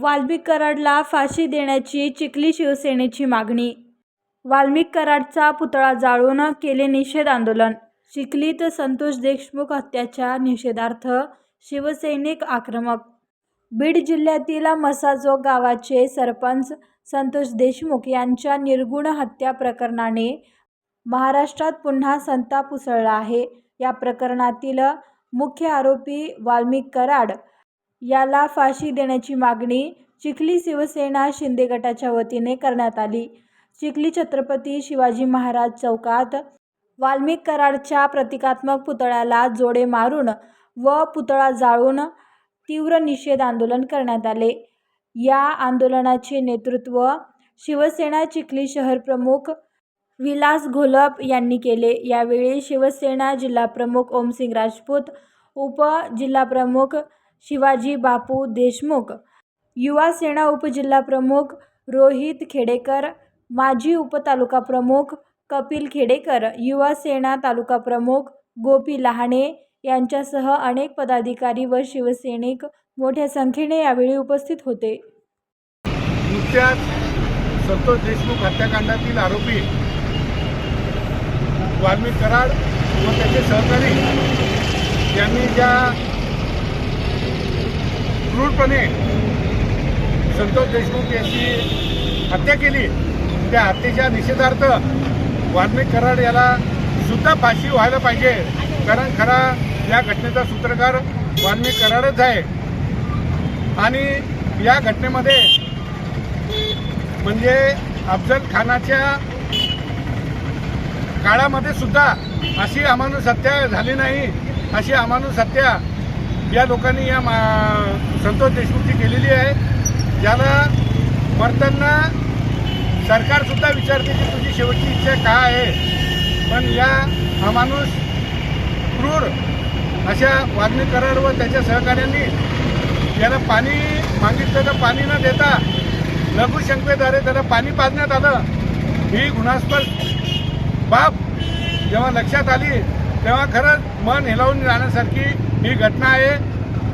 वाल्मिक कराडला फाशी देण्याची चिखली शिवसेनेची मागणी. वाल्मिक कराडचा पुतळा जाळून केले निषेध आंदोलन. चिखलीत संतोष देशमुख हत्याच्या निषेधार्थ शिवसैनिक आक्रमक. बीड जिल्ह्यातील मसाजो गावाचे सरपंच संतोष देशमुख यांच्या निर्गुण हत्या प्रकरणाने महाराष्ट्रात पुन्हा संताप उसळला आहे. या प्रकरणातील मुख्य आरोपी वाल्मिक कराड याला फाशी देण्याची मागणी चिखली शिवसेना शिंदे गटाच्या वतीने करण्यात आली. चिखली छत्रपती शिवाजी महाराज चौकात वाल्मिक कराडच्या प्रतिकात्मक पुतळ्याला जोडे मारून व पुतळा जाळून तीव्र निषेध आंदोलन करण्यात आले. या आंदोलनाचे नेतृत्व शिवसेना चिखली शहर प्रमुख विलास घोलप यांनी केले. यावेळी शिवसेना जिल्हाप्रमुख ओमसिंग राजपूत उप जिल्हाप्रमुख शिवाजी बापू देशमुख युवा सेना उपजिल्हाप्रमुख रोहित खेडेकर माजी उपतालुका प्रमुख कपिल खेडेकर युवा सेना तालुका प्रमुख गोपी लहाणे यांच्यासह अनेक पदाधिकारी व शिवसैनिक मोठ्या संख्येने यावेळी उपस्थित होते. नुकत्याच संतोष देशमुख हत्याकांडातील आरोपी वाल्मिक कराड व त्याचे सहकारी यांनी ज्या क्रूरपणे संतोष देशमुख यांची हत्या केली. त्या हत्येच्या निषेधार्थ वाल्मिक कराड याला सुद्धा फाशी व्हायला पाहिजे. कारण खरा या घटनेचा सूत्रकार वाल्मिक कराडच आहे. आणि या घटनेमध्ये म्हणजे अफजल खानाच्या काळामध्ये सुद्धा अशी अमानुष हत्या झाली नाही. अशी अमानुष हत्या या लोकांनी या मा संतोष देशमुखची केलेली आहे. ज्याला मरताना सरकारसुद्धा विचारते की तुझी शेवटची इच्छा काय आहे? पण या अमानुष क्रूर अशा वागणी करार व त्याच्या सहकाऱ्यांनी याला पाणी मागितलं तर पाणी न देता लघुशंकेद्वारे त्याला पाणी पाजण्यात आलं. ही गुणास्पद बाब जेव्हा लक्षात आली तेव्हा खरंच मन हेलावून जाण्यासारखी ही घटना आहे.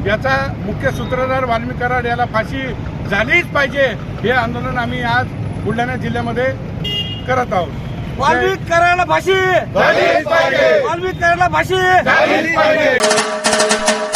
याचा मुख्य सूत्रधार वाल्मिक कराड याला फाशी झालीच पाहिजे हे आंदोलन आम्ही आज बुलढाणा जिल्ह्यामध्ये करत आहोत. वाल्मिक करायला फाशी. वाल्मिक करायला फाशी! झालीच पाहिजे.